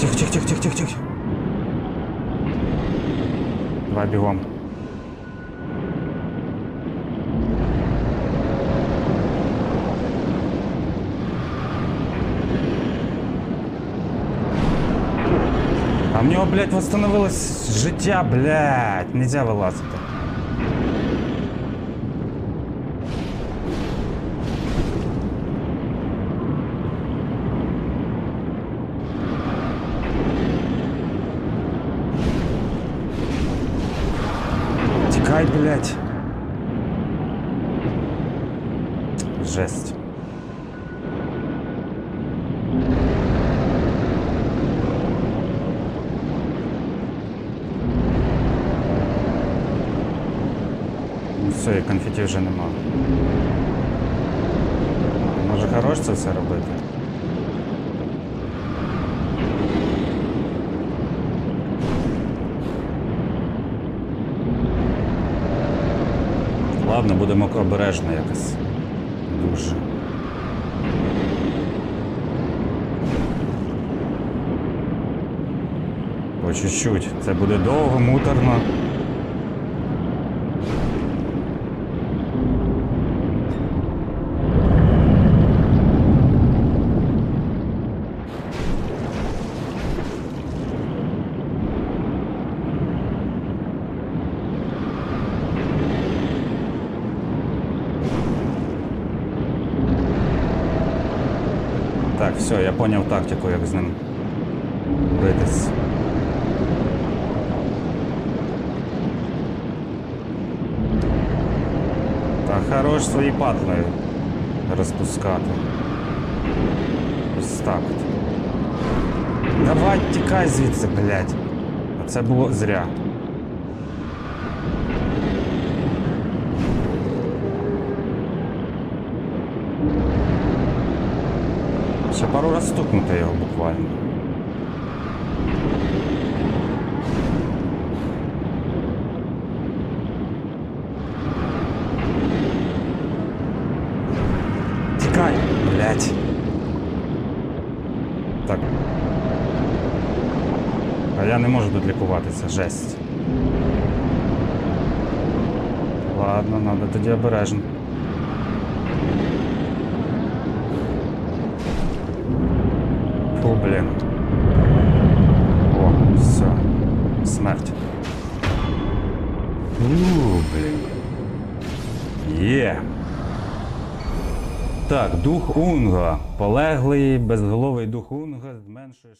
Тихо, тихо, тихо, тихо, тихо, тихо. Давай бігом. А в нього, блядь, восстановилось життя, блядь. Нельзя вилазити. Тікай, блядь. Жесть. Ну все, і конфеті вже нема. Може хорош це все робити? Ладно, будемо обережно якось. Дуже. По чуть-чуть. Це буде довго, муторно. Так, все, я поняв тактику, як з ним битись. Та хорош свої патли розпускати. Ось так от. Давай тікай звідси, блядь. А це було зря. Ще пару раз стукнути його буквально. Тікай, блядь. Так. А я не можу тут лікуватися, жесть. Ладно, надо тоді обережно. Блін. О, все. Смерть. Ууу, блін. Є. Так, дух Унга. Полеглий, безголовий дух Унга зменшує.